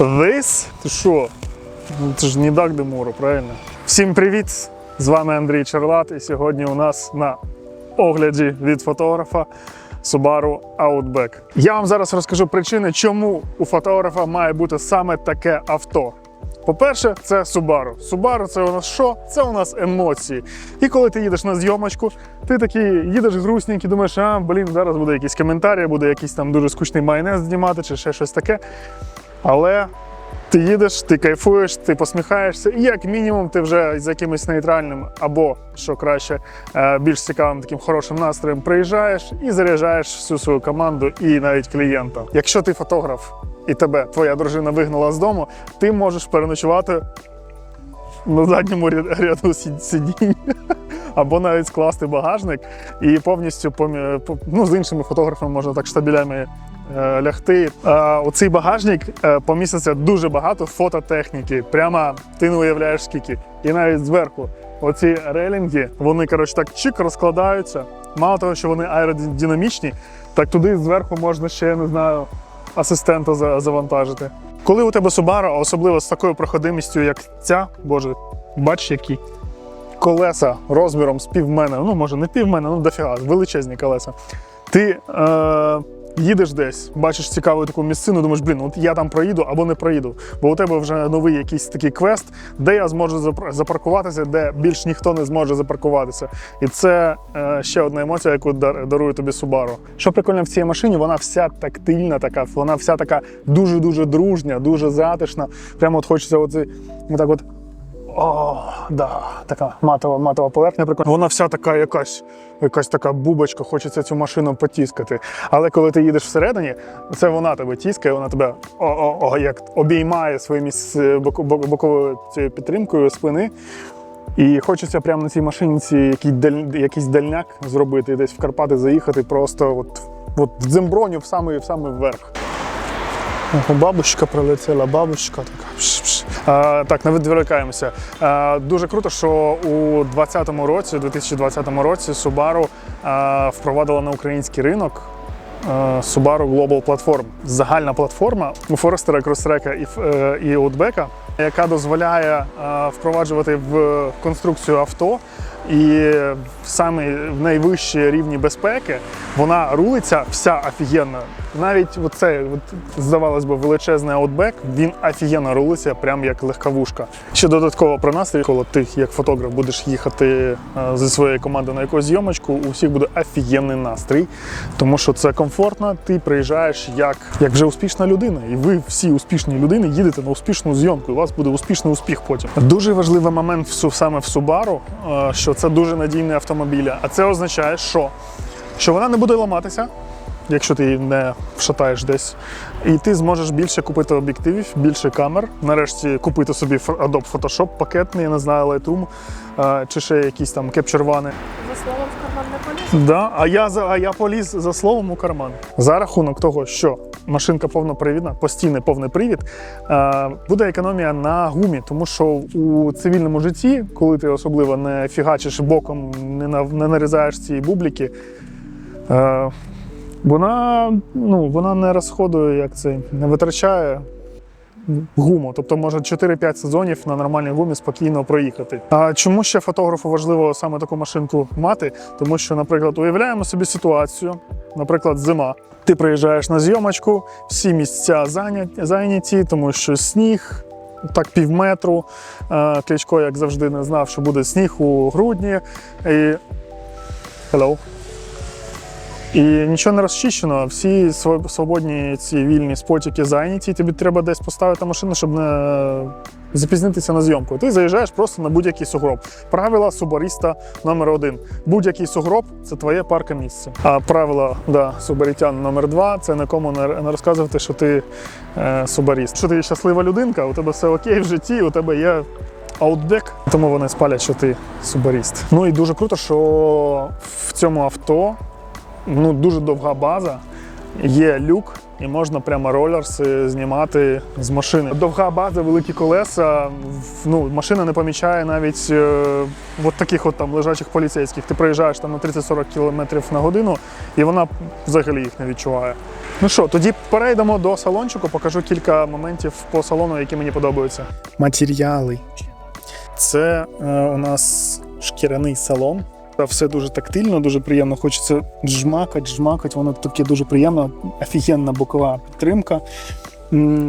This? Ти що? Ну, Це ж не Дак Демуру, правильно? Всім привіт! З вами Андрій Черлат, і сьогодні у нас на огляді від фотографа Subaru Outback. Я вам зараз розкажу причини, чому у фотографа має бути саме таке авто. По-перше, це Subaru. Subaru це у нас що? Це у нас емоції. І коли ти їдеш на зйомочку, ти такий їдеш грустненький, думаєш, а блін, зараз буде якийсь коментарі, буде якийсь там дуже скучний майонез знімати чи ще щось таке. Але ти їдеш, ти кайфуєш, ти посміхаєшся, і як мінімум ти вже з якимось нейтральним або, що краще, е, більш цікавим таким хорошим настроєм приїжджаєш і заряджаєш всю свою команду і навіть клієнта. Якщо ти фотограф і тебе твоя дружина вигнала з дому, ти можеш переночувати на задньому ря- ряду сидінь. Або навіть скласти багажник і повністю ну, з іншими фотографами можна так штабелями е, лягти. Е, у цей багажник е, поміститься дуже багато фототехніки. Прямо ти не уявляєш скільки. І навіть зверху оці релінги, вони коротше так чик розкладаються. Мало того, що вони аеродинамічні, так туди зверху можна ще, я не знаю, асистента завантажити. Коли у тебе Subaru, особливо з такою проходимістю, як ця, боже, бач, які колеса розміром з півмене, ну може не півмене, ну дофіга, величезні колеса. Ти е, їдеш десь, бачиш цікаву таку місцину, думаєш, блін, от я там проїду або не проїду. Бо у тебе вже новий якийсь такий квест, де я зможу запар- запаркуватися, де більш ніхто не зможе запаркуватися. І це е, ще одна емоція, яку дар- дарує тобі Subaru. Що прикольно в цій машині, вона вся тактильна, така, вона вся така дуже-дуже дружня, дуже затишна. Прямо от хочеться оцей, отак от о, да, така матова, матова поверхня прикольна. Вона вся така якась, якась така бубочка, хочеться цю машину потіскати. Але коли ти їдеш всередині, це вона тебе тіскає, вона тебе о, о, о, як обіймає своїми с- боку- боковою цією підтримкою спини. І хочеться прямо на цій машинці якийсь, даль, якийсь дальняк зробити, десь в Карпати заїхати, просто от, от в дземброню в самий, в самий верх. О, Бабушка прилетіла, бабушка така. Так, не відволікаємося. Дуже круто, що у 2020 році, 2020 році Subaru впровадила на український ринок Subaru Global Platform. Загальна платформа у Forester, Crosstrek і, е, і Outback, яка дозволяє впроваджувати в конструкцію авто. І саме в найвищі рівні безпеки вона рулиться вся офігенно. Навіть оцей, от, здавалось би, величезний аутбек, він офігенно рулиться, прям як легковушка. Ще додатково про настрій, коли ти як фотограф будеш їхати е, зі своєю командою на якусь зйомочку, у всіх буде офігенний настрій, тому що це комфортно. Ти приїжджаєш як, як вже успішна людина, і ви всі успішні людини їдете на успішну зйомку. і У вас буде успішний успіх потім. Дуже важливий момент в саме в Subaru, е, що це дуже надійний автомобіль. А це означає, що, що вона не буде ламатися якщо ти її не вшатаєш десь. І ти зможеш більше купити об'єктивів, більше камер. Нарешті купити собі Adobe Photoshop пакетний, я не знаю, Lightroom чи ще якісь там Capture One. За словом в карман не поліз. Да, а я за а я поліз за словом у карман. За рахунок того, що машинка повнопривідна, постійний повний привід, е, буде економія на гумі, тому що у цивільному житті, коли ти особливо не фігачиш боком, не, на, не нарізаєш ці бубліки, е, вона, ну, вона не розходує, як це, не витрачає гуму. Тобто може 4-5 сезонів на нормальній гумі спокійно проїхати. А чому ще фотографу важливо саме таку машинку мати? Тому що, наприклад, уявляємо собі ситуацію, наприклад, зима. Ти приїжджаєш на зйомочку, всі місця зайняті, тому що сніг. Так, півметру. Е, Кличко, як завжди, не знав, що буде сніг у грудні. І... Hello. І нічого не розчищено, всі свободні ці вільні спотіки зайняті. Тобі треба десь поставити машину, щоб не запізнитися на зйомку. Ти заїжджаєш просто на будь-який сугроб. Правила субаріста номер один. Будь-який сугроб це твоє парке місце. А правила да, субарітян номер два це нікому не, розказувати, що ти е, субаріст. Що ти щаслива людинка, у тебе все окей в житті, у тебе є аутбек, тому вони спалять, що ти субаріст. Ну і дуже круто, що в цьому авто ну, дуже довга база, є люк, і можна прямо ролерси знімати з машини. Довга база, великі колеса. Ну, машина не помічає навіть е, от таких от там лежачих поліцейських. Ти проїжджаєш там на 30-40 км на годину, і вона взагалі їх не відчуває. Ну що, тоді перейдемо до салончику, покажу кілька моментів по салону, які мені подобаються. Матеріали. Це е, у нас шкіряний салон. Та Все дуже тактильно, дуже приємно. Хочеться жмакать, жмакать. Воно таке дуже приємно. Офігенна бокова підтримка.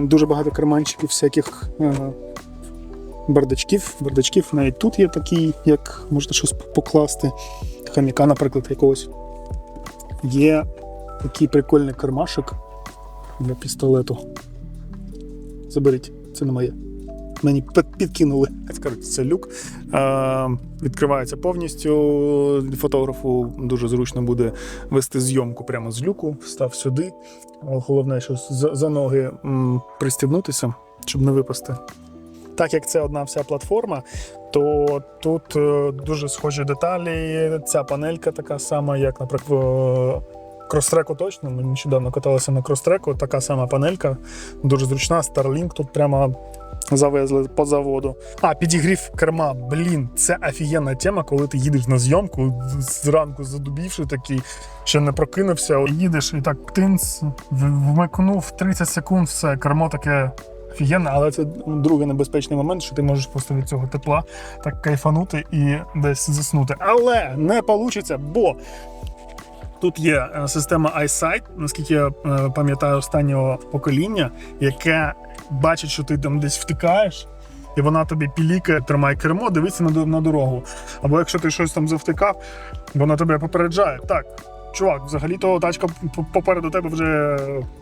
Дуже багато карманчиків, всяких е, бардачків. Бардачків навіть тут є такі, як можна щось покласти. Хаміка, наприклад, якогось. Є такий прикольний кармашик для пістолету. Заберіть, це не моє. Мені під- підкинули. Коротше, це люк. Е, відкривається повністю. Фотографу дуже зручно буде вести зйомку прямо з люку. Встав сюди. Головне, що за, ноги пристібнутися, щоб не випасти. Так як це одна вся платформа, то тут е, дуже схожі деталі. Ця панелька така сама, як, наприклад, кростреку точно. Ми нещодавно каталися на кростреку, така сама панелька, дуже зручна. Starlink тут прямо завезли по заводу. А, підігрів керма. Блін, це офігенна тема, коли ти їдеш на зйомку зранку задубівши такий, ще не прокинувся, їдеш і так тинц, в- вмикнув 30 секунд, все, кермо таке. Офігенно, але це другий небезпечний момент, що ти можеш просто від цього тепла так кайфанути і десь заснути. Але не вийде, бо тут є е, система iSight, наскільки я е, пам'ятаю останнього покоління, яке бачить, що ти там десь втикаєш. І вона тобі пілікає, тримай кермо, дивиться на, на дорогу. Або якщо ти щось там завтикав, вона тебе попереджає. Так, чувак, взагалі-то тачка попереду тебе вже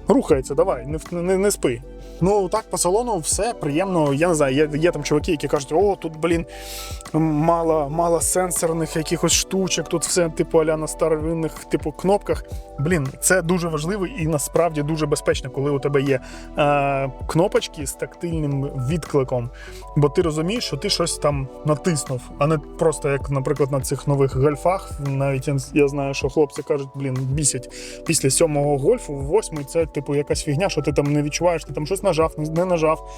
рухається, давай, не, не, не спи. Ну так, по салону все приємно. Я не знаю, є, є там чуваки, які кажуть, о, тут, блін, мало, мало сенсорних якихось штучок, тут все типу аля на старовинних типу кнопках. Блін, це дуже важливо і насправді дуже безпечно, коли у тебе є е, кнопочки з тактильним відкликом. Бо ти розумієш, що ти щось там натиснув, а не просто як, наприклад, на цих нових гольфах. Навіть я знаю, що хлопці кажуть, блін, бісять після сьомого гольфу, восьмий це типу якась фігня, що ти там не відчуваєш, ти там щось нажав, не- нажав.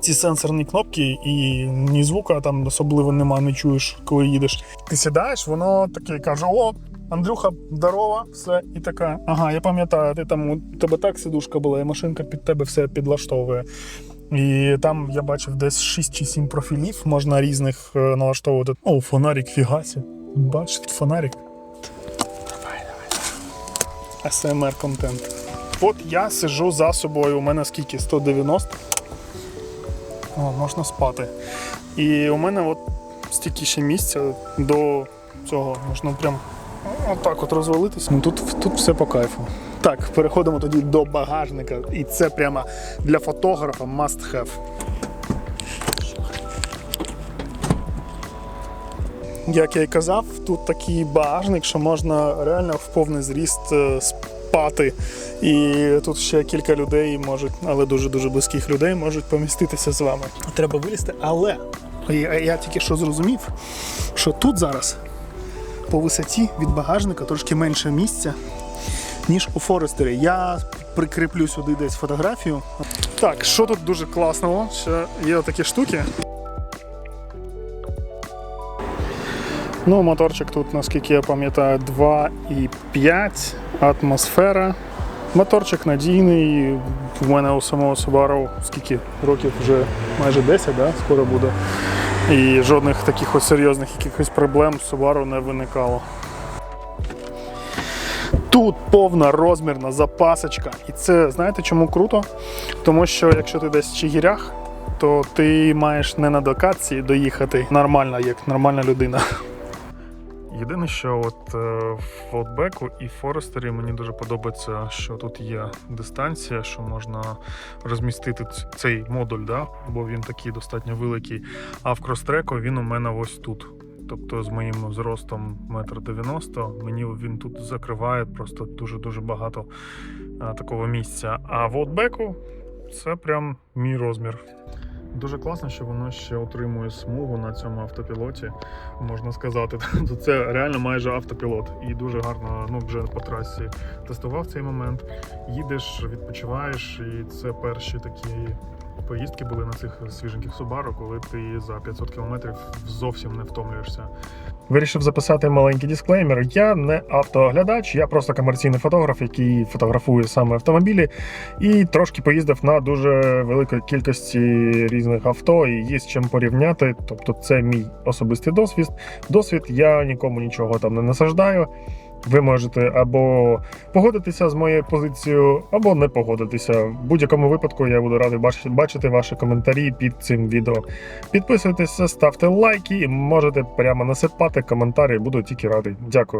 Ці сенсорні кнопки, і ні звука там особливо нема, не чуєш, коли їдеш. Ти сідаєш, воно таке каже: О, Андрюха, здорова, все, і така. Ага, я пам'ятаю, ти там у тебе так сидушка була, і машинка під тебе все підлаштовує. І там я бачив десь 6 чи 7 профілів, можна різних е, налаштовувати. О, фонарик, фігасі. Бачиш, тут фонарик. СМР контент. От я сижу за собою, у мене скільки? 190. О, можна спати. І у мене от стільки ще місця до цього. Можна прям отак от розвалитися. Ну, тут, тут все по кайфу. Так, переходимо тоді до багажника. І це прямо для фотографа must have. Як я й казав, тут такий багажник, що можна реально в повний зріст е, спати. І тут ще кілька людей можуть, але дуже-дуже близьких людей можуть поміститися з вами. Треба вилізти, але я, я тільки що зрозумів, що тут зараз по висоті від багажника трошки менше місця, ніж у Форестері. Я прикріплю сюди десь фотографію. Так, що тут дуже класного? Ще є такі штуки. Ну, моторчик тут, наскільки я пам'ятаю, 2,5 атмосфера. Моторчик надійний. В мене у самого Subaru скільки років вже майже 10, да? скоро буде. І жодних таких ось серйозних якихось проблем з Subaru не виникало. Тут повна розмірна запасочка. І це знаєте чому круто? Тому що якщо ти десь в Чигирях, то ти маєш не на докації доїхати нормально, як нормальна людина. Єдине, що от е, в Outback і Форестері мені дуже подобається, що тут є дистанція, що можна розмістити цей модуль, да? бо він такий достатньо великий. А в кростреку він у мене ось тут. Тобто з моїм зростом 1,90 м мені він тут закриває просто дуже-дуже багато е, такого місця. А в Outback це прям мій розмір. Дуже класно, що воно ще отримує смугу на цьому автопілоті, можна сказати. Тобто Це реально майже автопілот. І дуже гарно ну, вже по трасі тестував цей момент. Їдеш, відпочиваєш, і це перші такі поїздки були на цих свіженьких Subaru, коли ти за 500 км зовсім не втомлюєшся. Вирішив записати маленький дисклеймер. Я не автооглядач, я просто комерційний фотограф, який фотографує саме автомобілі, і трошки поїздив на дуже великій кількості різних авто, і є з чим порівняти. Тобто, це мій особистий досвід. Досвід я нікому нічого там не насаждаю. Ви можете або погодитися з моєю позицією, або не погодитися. В будь-якому випадку я буду радий бачити, ваші коментарі під цим відео. Підписуйтеся, ставте лайки і можете прямо насипати коментарі. Буду тільки радий. Дякую.